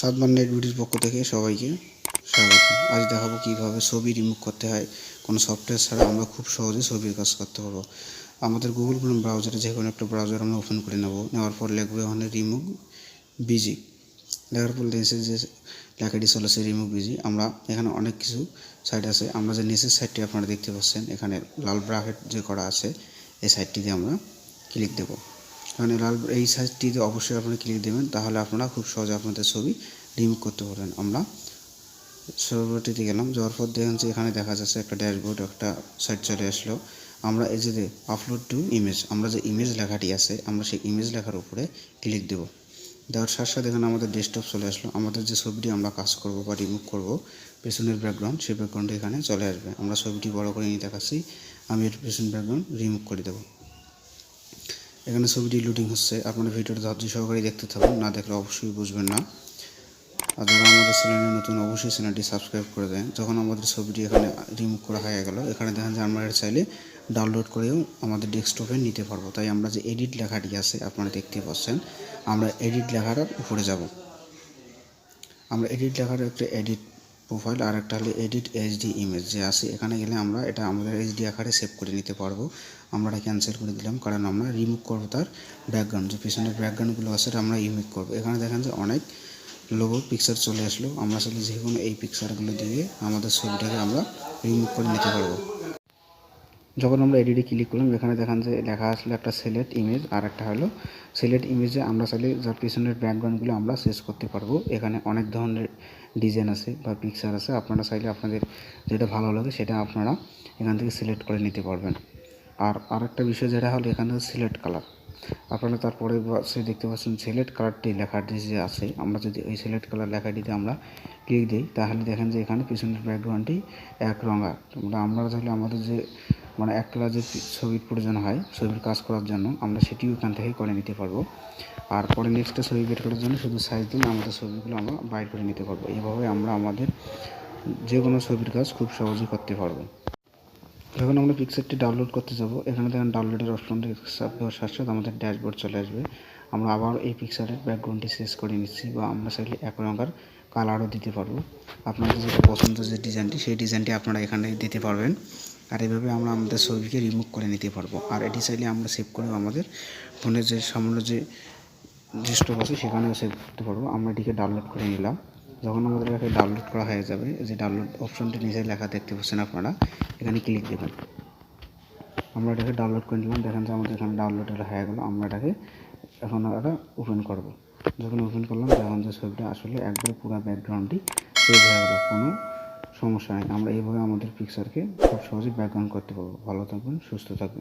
সাতবার নেট ভিডিওর পক্ষ থেকে সবাইকে স্বাগত। আজ দেখাবো কীভাবে ছবি রিমুভ করতে হয়। কোনো সফটওয়্যার ছাড়া আমরা খুব সহজে ছবির কাজ করতে পারব। আমাদের গুগল ক্রোম ব্রাউজারে যে কোনো একটা ব্রাউজার আমরা ওপেন করে নেব। নেওয়ার পর লিখব ওখানে রিমুভ বিজি লেখার পর নিচে যে লেখাটি চলেছে রিমুভ বিজি আমরা এখানে অনেক কিছু সাইট আছে। আমরা যে নিচের সাইটটি আপনারা দেখতে পাচ্ছেন, এখানে লাল ব্রাকেট যে করা আছে, এই সাইটটিতে আমরা ক্লিক দেবো। এখানে লাল এই সাইটটিতে অবশ্যই আপনারা ক্লিক দেবেন, তাহলে আপনারা খুব সহজে আপনাদের ছবি রিমুভ করতে পারবেন। আমরা সর্বটিতে গেলাম, যাওয়ার পর দেখেন যে এখানে দেখা যাচ্ছে একটা ড্যাশবোর্ড একটা সাইট চলে আসলো। আমরা এই যে আপলোড টু ইমেজ আমরা যে ইমেজ লেখাটি আছে, আমরা সেই ইমেজ লেখার উপরে ক্লিক দেব। দেওয়ার সাথে সাথে এখানে আমাদের ডেস্কটপ চলে আসলো, আমাদের যে ছবিটি আমরা কাজ করব বা রিমুভ করব, পেছনের ব্যাকগ্রাউন্ড সেই ব্যাকগ্রাউন্ড এখানে চলে আসবে। আমরা ছবিটি বড় করে নিয়ে দেখাচ্ছি, আমি এর পেছনের ব্যাকগ্রাউন্ড রিমুভ করে দেবো। এখানে ছবিটি লুডিং হচ্ছে। আপনারা ভিডিওটা ধৈর্য সহকারে দেখতে থাকুন, না দেখলে অবশ্যই বুঝবেন না। আর যারা আমাদের চ্যানেলে নতুন, অবশ্যই চ্যানেলটি সাবস্ক্রাইব করে দেন। যখন আমাদের ছবিটি এখানে রিমুভ করা হয়ে গেল, এখানে দেখেন যে আমরা চাইলে ডাউনলোড করেও আমাদের ডেস্কটপে নিতে পারব। তাই আমরা যে এডিট লেখাটি আছে, আপনারা দেখতে পাচ্ছেন, আমরা এডিট লেখাটার উপরে যাব। আমরা এডিট লেখার একটা এডিট প্রোফাইল আর একটা হলো এডিট এইচডি ইমেজ যে আছে, এখানে গেলে আমরা এটা আমাদের এইচডি আকারে সেভ করে নিতে পারব। আমরা এটা ক্যান্সেল করে দিলাম, কারণ আমরা রিমুভ করব তার ব্যাকগ্রাউন্ড যে পিছনের ব্যাকগ্রাউন্ডগুলো আছে সেটা আমরা রিমুভ করব। এখানে দেখেন যে অনেক লোগো পিকচার চলে আসলো। আমরা আসলে যে কোনো এই পিকচারগুলো দিয়ে আমাদের ছবিটাকে আমরা রিমুভ করে নিতে পারব। যখন আমরা এডিটে ক্লিক করলাম, এখানে দেখান যে লেখা আসলে একটা সিলেক্ট ইমেজ আর একটা হলো সিলেক্ট ইমেজে আমরা চাইলে যার পিছনের ব্যাকগ্রাউন্ডগুলো আমরা শেষ করতে পারব। এখানে অনেক ধরনের ডিজাইন আছে বা পিকচার আছে। আপনারা চাইলে আপনাদের যেটা ভালো লাগে সেটা আপনারা এখান থেকে সিলেক্ট করে নিতে পারবেন। আর আরেকটা বিষয় যেটা হলো, এখানে সিলেক্ট কালার আপনারা তারপরে সে দেখতে পাচ্ছেন সিলেক্ট কালারটি লেখাটি যে আছে, আমরা যদি ওই সিলেক্ট কালার লেখাটিতে আমরা ক্লিক দিই, তাহলে দেখেন যে এখানে পিছনের ব্যাকগ্রাউন্ডটি এক রঙা। আমরা আমরা চাইলে আমাদের যে মানে এক কালার যে ছবির প্রয়োজন হয়, ছবির কাজ করার জন্য, আমরা সেটিও এখান থেকে করে নিতে পারব। আর পরে নেক্সটটা ছবি বের করার জন্য শুধু সাইজ দিলে আমাদের ছবিগুলো আমরা বাইর করে নিতে পারব। এইভাবে আমরা আমাদের যে কোনো ছবির কাজ খুব সহজেই করতে পারব। যখন আমরা পিকচারটি ডাউনলোড করতে যাব, এখানে দেখেন ডাউনলোডের দেওয়ার সাথে সাথে আমাদের ড্যাশবোর্ড চলে আসবে। আমরা আবার এই পিকচারের ব্যাকগ্রাউন্ডটি শেষ করে নিচ্ছি বা আমরা চাইলে এক রঙের কালারও দিতে পারব। আপনাদের যেটা পছন্দ যে ডিজাইনটি সেই ডিজাইনটি আপনারা এখানে দিতে পারবেন। আর এভাবে আমরা আমাদের ছবিকে রিমুভ করে নিতে পারব। আর এটি চাইলে আমরা সেভ করেও আমাদের ফোনের যে সামান্য যে ডেস্কটপ আছে, সেখানেও সেভ করতে পারব। আমরা এটিকে ডাউনলোড করে নিলাম। যখন আমাদের কাছে ডাউনলোড করা হয়ে যাবে, যে ডাউনলোড অপশনটি নিচে লেখা দেখতে পাচ্ছেন আপনারা, এখানে ক্লিক দেবেন। আমরা এটাকে ডাউনলোড করে নিলাম। দেখেন যে আমাদের এখানে ডাউনলোড হয়ে গেলো। আমরা এটাকে এখন এটা ওপেন করব। যখন ওপেন করলাম তখন যে ছবিটা আসলে একবারে পুরো ব্যাকগ্রাউন্ডটি সেভ হয়ে গেলো। কোনো সমস্যা নেই। আমরা এইভাবে আমাদের পিকচারকে খুব সহজে ব্যাকগ্রাউন্ড করতে পারব। ভালো থাকবেন, সুস্থ থাকবেন।